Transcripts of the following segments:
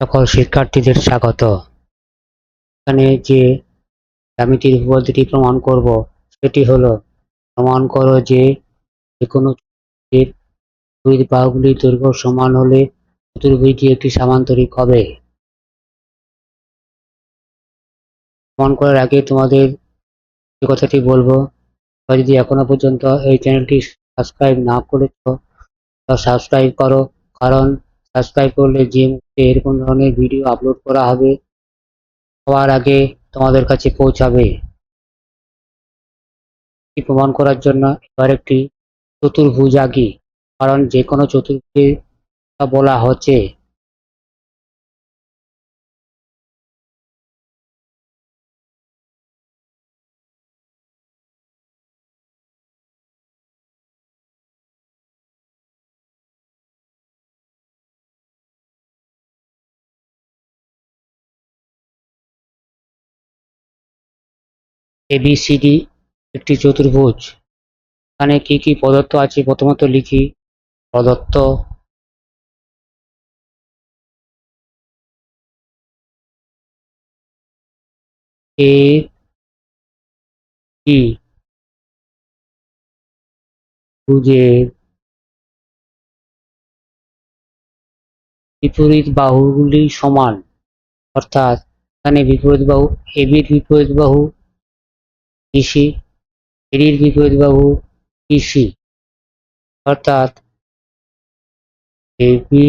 সকল শিক্ষার্থীদের স্বাগত। এখানে যে জ্যামিতির উপপাদ্যটি প্রমাণ করব, সেটি হলো, প্রমাণ করো যে চতুর্ভুজের দুই বাহুগুলির দৈর্ঘ্য সমান হলে চতুর্ভুজটি একটি সামান্তরিক হবে। প্রমাণ করার আগে তোমাদের যে কথাটি বলব যদি এখনও পর্যন্ত এই চ্যানেলটি সাবস্ক্রাইব না করেছ তা সাবস্ক্রাইব করো, কারণ সাবস্ক্রাইব করলে যে মুহূর্তে এরকম ধরনের ভিডিও আপলোড করা হবে। সবার আগে তোমাদের কাছে পৌঁছাবে। প্রমাণ করার জন্য এবার একটি চতুর্ভুজ আগে কারণ যে কোনো চতুর্ভুজে বলা হচ্ছে। এবিসিডি একটি চতুর্ভুজ। এখানে কি কি প্রদত্ত আছে? প্রথমত লিখি, প্রদত্ত এ বি ভুজের বিপরীত বাহুগুলি সমান। অর্থাৎ এখানে বিপরীত বাহু এবির বিপরীত বাহু ইসি এডির বিপরীত বাহু ইসি অর্থাৎ এবি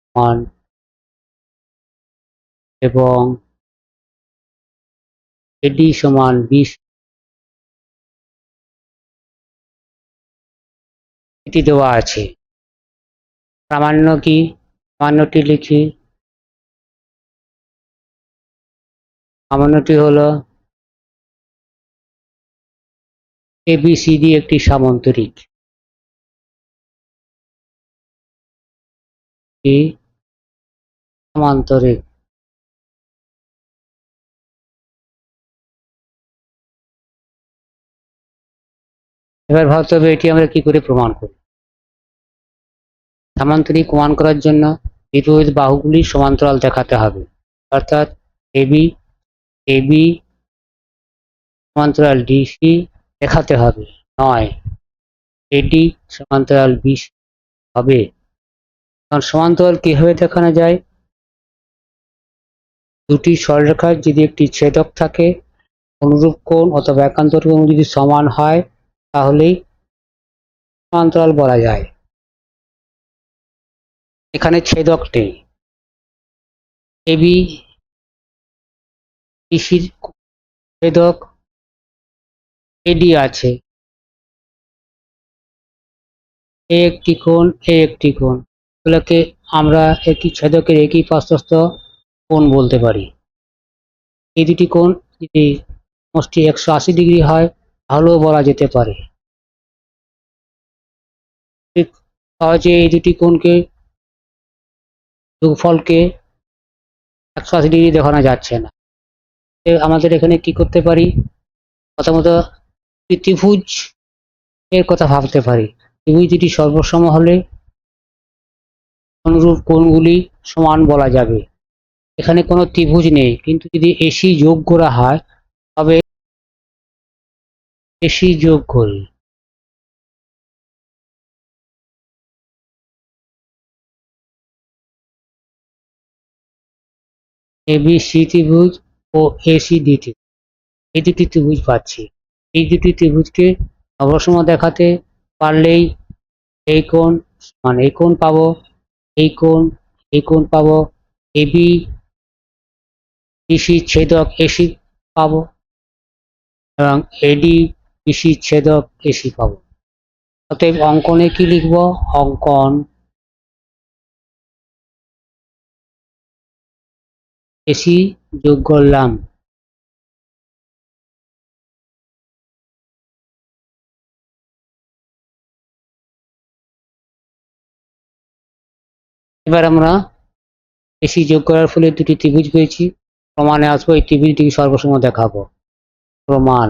সমান এবং এডি সমান বিশ এটি দেওয়া আছে। প্রামাণ্য কি? প্রামাণ্যটি লিখি। প্রামাণ্যটি হলো এবিসিডি একটি সামান্তরিক। সমান্তরিক। এবার ভাবতে হবে এটি আমরা কি করে প্রমাণ করি? সামান্তরিক প্রমাণ করার জন্য বিপরীত বাহুগুলি সমান্তরাল দেখাতে হবে। অর্থাৎ এবি এবি সমান্তরাল ডিসি দেখাতে হবে। নয়, এটি সমান্তরাল বিসি হবে। কারণ সমান্তরাল কীভাবে দেখানো যায়? দুটি সরলরেখার যদি একটি ছেদক থাকে, অনুরূপ কোণ অথবা একান্তর কোণ যদি সমান হয়, তাহলেই সমান্তরাল বলা যায়। এখানে ছেদক নেই। এবি ইসির ছেদক এডি আছে। এ একটি কোণ এ একটি কোণ। এগুলোকে আমরা একই ছেদকের একই পার্শ্বস্থ কোণ বলতে পারি। এই দুটি কোণ যদি সমষ্টি একশো আশি ডিগ্রি হয়, তাহলেও বলা যেতে পারে। সহজে এই দুটি কোণকে যোগফলকে একশো আশি ডিগ্রি দেখানো যাচ্ছে না। আমাদের এখানে কি করতে পারি? প্রথমত ত্রিভুজ এর কথা ভাবতে পারি। ত্রিভুজ দুটি সর্বসম হলে অনুরূপ কোণগুলি সমান বলা যাবে। এখানে কোনো ত্রিভুজ নেই, কিন্তু যদি এসি যোগ করা হয়, তবে এসি যোগ করি। এবি সি ত্রিভুজ ও এসি ত্রিভুজ। এই দুটি ত্রিভুজ পাচ্ছি। এই দুটি ত্রিভুজকে অবসম দেখাতে পারলেই এই কোণ মানে এই কোণ পাবো, এই কোণ এই কোণ পাবো এবি বিসি ছেদক এসি পাবো এবং এডি বিসি ছেদক এসি পাবো। অতএব অঙ্কনে কি লিখব? অঙ্কন এসি যোগ করলাম এবার আমরা এসি যোগ করার ফলে দুটি ত্রিভুজ পেয়েছি। প্রমাণে আসব, এই ত্রিভুজটিকে সর্বসম দেখাবো। প্রমাণ।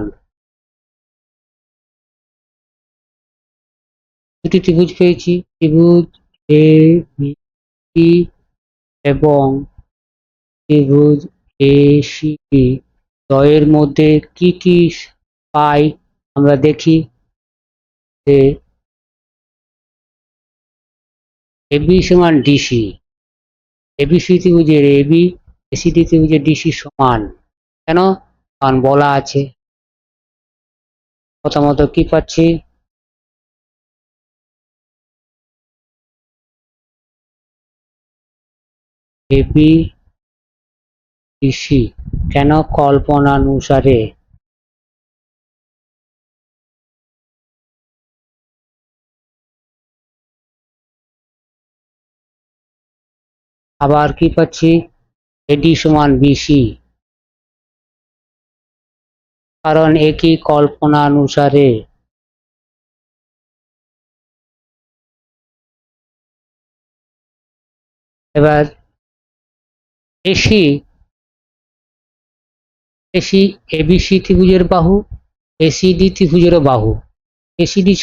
দুটি ত্রিভুজ পেয়েছি, ত্রিভুজ এ বি এবং ত্রিভুজ এসিপি দয়ের মধ্যে কি কি পাই আমরা দেখি যে এবি সমান ডিসি এবিসি ত্রিভুজের এবি এসিডি ত্রিভুজের ডিসি সমান। কেন? কারণ বলা আছে। প্রথমত কি পাচ্ছি? এবি ডিসি কেন কল্পনানুসারে? আবার কি পাচ্ছি? এডি সমান বিসি কারণ একই কল্পনানুসারে। এবার এসি এসি এবিসি ত্রিভুজের বাহু এসিডি ত্রিভুজেরও বাহু। এসিডি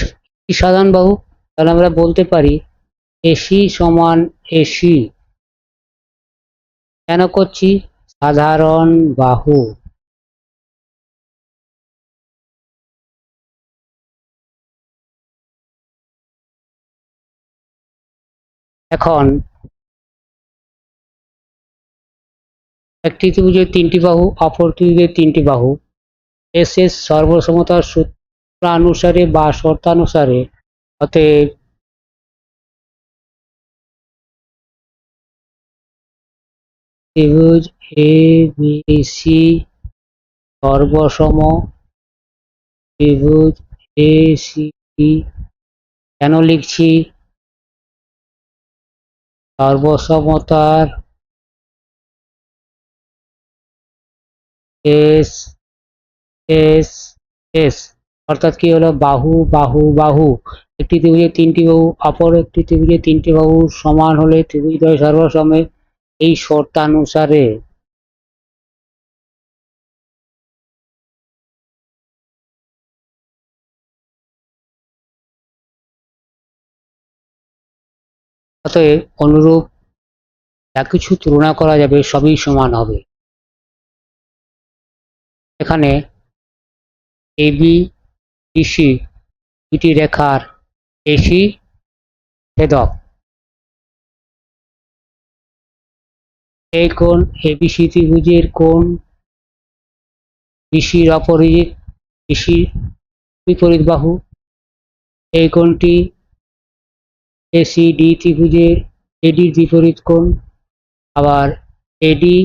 সাধারণ বাহু? তাহলে আমরা বলতে পারি এসি সমান এসি কেন করছি? সাধারণ বাহু। এখন একটি ত্রিভুজের তিনটি বাহু, অপর ত্রিভুজের তিনটি বাহু। এস এস সর্বসমতার সূত্রানুসারে বা শর্তানুসারে অতএব ত্রিভুজ এ বি সি সর্বসম ত্রিভুজ এ সি ডি কেন লিখছি? সর্বসমতার এস এস এস। অর্থাৎ কি হলো? বাহু বাহু বাহু। একটি ত্রিভুজের তিনটি বাহু, অপর একটি ত্রিভুজের তিনটি বাহু সমান হলে ত্রিভুজ ত্রিভুজদ্বয় সর্বসমে এই শর্তানুসারে অতএব অনুরূপ যা কিছু তুলনা করা যাবে সবই সমান হবে। এখানে এবি ডিসি দুটি রেখার এসি ছেদক। এই কোণ এবিসি ত্রিভুজের কোণ বিসির অপরিজিত বিসির বিপরীত বাহু। এই কোণটি এসি ডি ত্রিভুজের এডির বিপরীত কোণ। আবার এডি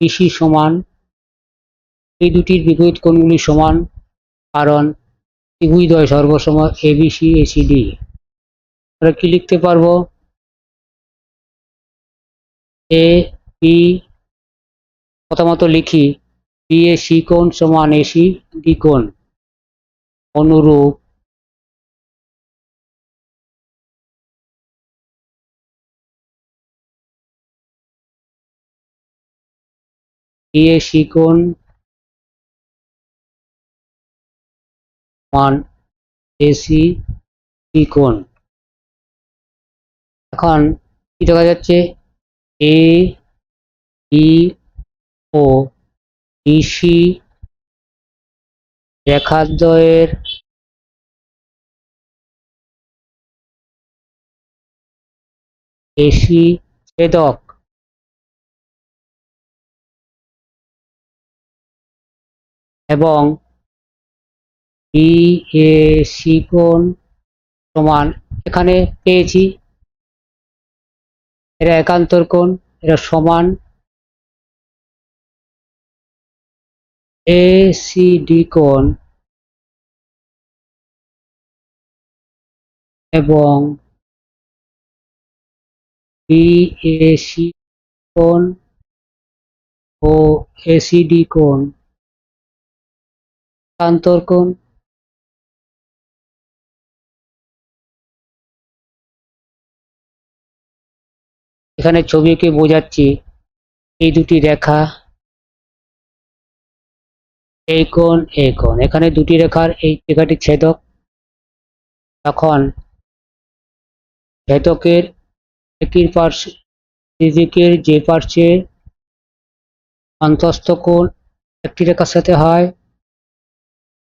বিসি সমান, এই দুটির বিপরীত কোণগুলি সমান, কারণ ত্রিভুজদ্বয় সর্বসম এবিসি এসিডি আমরা কি লিখতে পারব? এ বি প্রথমত লিখি বি এ, সি, কোণ সমান এসি ডি, কোণ। অনুরূপ। এ, সি, কোণ সমান এসি ডি, কোণ। এখন কি দেখা যাচ্ছে? এ, ই, ও, ইসি, রেখাদ্বয়ের এসি ছেদক। এবং ই, এ, সি কোণ সমান এখানে পেয়েছি। এরা একান্তর কোণ, এরা সমান। এ সি ডি কোণ। এবং বি এ সি কোণ ও এসিডি কোণ। একান্তর কোণ। এখানে ছবি এঁকে বোঝাচ্ছি। এই দুটি রেখা। এই কোণ এই কোণ। এখানে দুটি রেখার এই রেখাটি ছেদক। তখন ছেদকের একই পার্শ্ব ত্রিদিকের যে পার্শ্বের অন্তস্থ কোণ একটি রেখার সাথে হয়,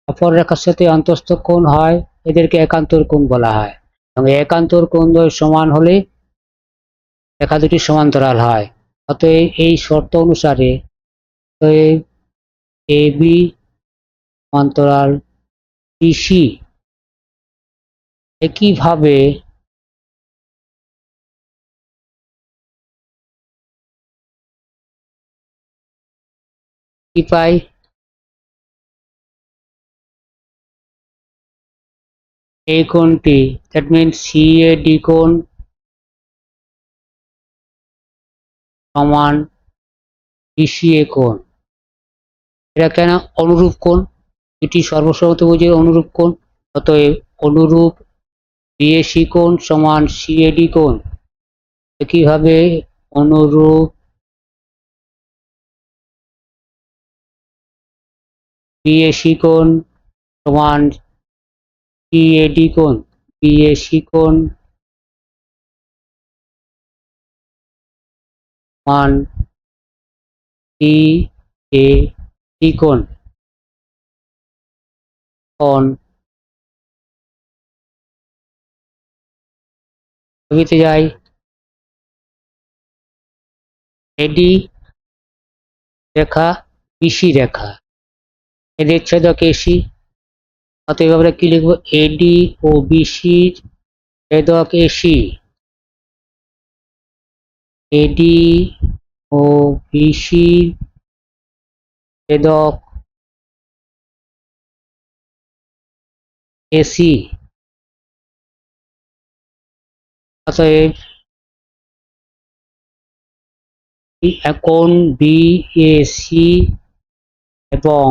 অপর রেখার সাথে অন্তস্থ কোণ হয়, এদেরকে একান্তর কোণ বলা হয়। এবং একান্তর কোণ সমান হলে রেখা দুটি সমান্তরাল হয়। অতএব এই শর্ত অনুসারে এ, বি সমান্তরাল বিসি একইভাবে পাই এই কোণটি that means C A D কোণ সমান বিসিএ কোণ। এটা কেন অনুরূপ কোণ? এটি সর্বসম্মতিভুজের অনুরূপ কোণ, অতএব অনুরূপ বিএসি কোণ সমান সিএডি কোণ। একইভাবে অনুরূপ বিএসি কোণ সমান সিএডি কোণ। বিএসি কোণ সমান সি এ ডি কোণ। কোণ ছবিতে যাই। এডি রেখা বিসি রেখা। এদের ছেদক এসি। অতএব আমরা কি লিখব? এডি ও বিসি ছেদক এসি। এডি ও বিসি ছেদক এসি। অতএব এখন বিএসি এবং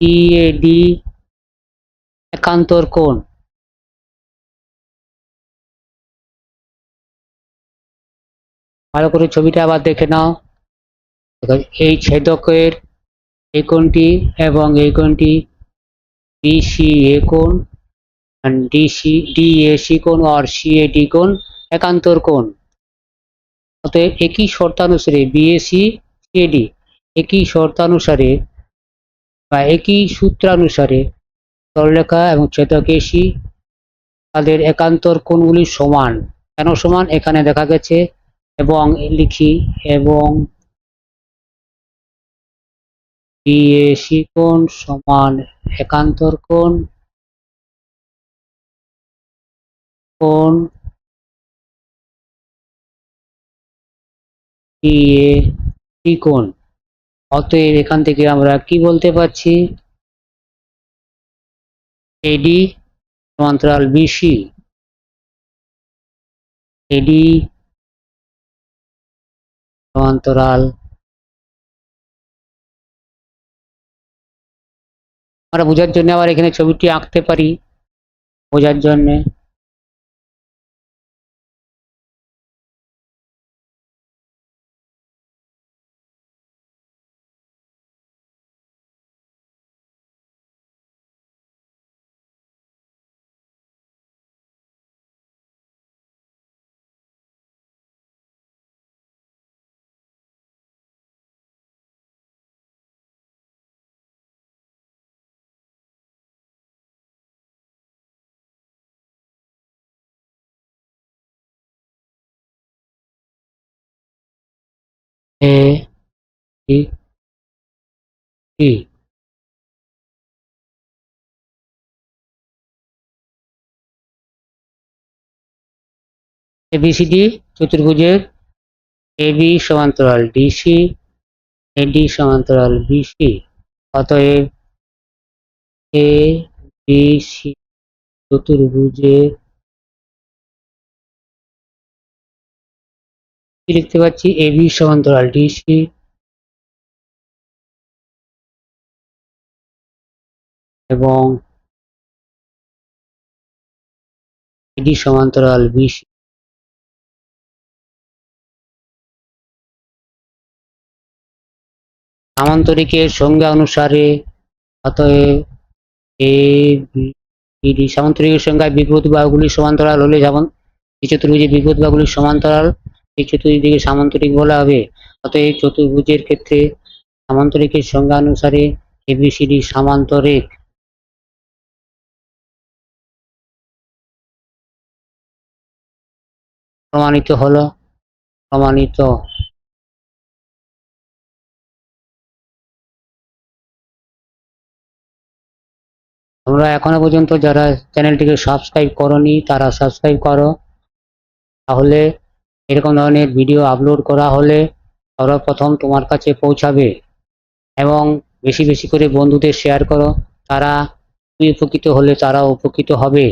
ইএডি একান্তর কোণ। ভালো করে ছবিটা আবার দেখে নাও। এই ছেদকের এই কোণটি এবং এই কোণটি বিসি এ কোণ ডিসি, ডিএসি কোণ আর সিএডি কোণ একান্তর কোণ। অতএব একই শর্তানুসারে বিএসি, সিএডি একই শর্তানুসারে বা একই সূত্রানুসারে সরলরেখা এবং ছেদক এসি তাদের একান্তর কোণগুলি সমান। কেন সমান? এখানে দেখা গেছে এবং লিখি এবং বিএসি কোণ সমান একান্তর কোণ কোণ বিএ কোণ অতএব এখান থেকে আমরা কি বলতে পারছি? এডি সমান্তরাল বিসি এডি সমান্তরাল আমরা বোঝার জন্য আবার এখানে ছবিটি আঁকতে পারি। বোঝার জন্য। এ বি সি এবিসিডি চতুর্ভুজের এবি সমান্তরাল ডিসি এডি সমান্তরাল বিসি অতএব এ বি সি চতুর্ভুজের কি লিখতে পাচ্ছি এবি সমান্তরাল ডিসি এবং এডি সমান্তরাল বিসি সামান্তরিকের সংজ্ঞা অনুসারে, অতএব এ সামান্তরিকের সংজ্ঞায় বিপরীত বাহুগুলি সমান্তরাল হলে যেমন এই চতুর্ভুজের বিপদ বাগুলির সমান্তরাল এই চতুর্দিকে সামান্তরিক বলা হবে। অতএব এই চতুর্ভুজের ক্ষেত্রে সামান্তরিকের সংজ্ঞা অনুসারে এবিসিডি সামান্তরিক। প্রমাণিত হলো, প্রমাণিত। তোমরা এখনও পর্যন্ত যারা চ্যানেলটিকে সাবস্ক্রাইব করনি, তারা সাবস্ক্রাইব করো। তাহলে এরকম ধরনের ভিডিও আপলোড করা হলে সর্বপ্রথম তোমার কাছে পৌঁছাবে। এবং বেশি বেশি করে বন্ধুদের শেয়ার করো। তারা তুমি উপকৃত হলে তারা উপকৃত হবে।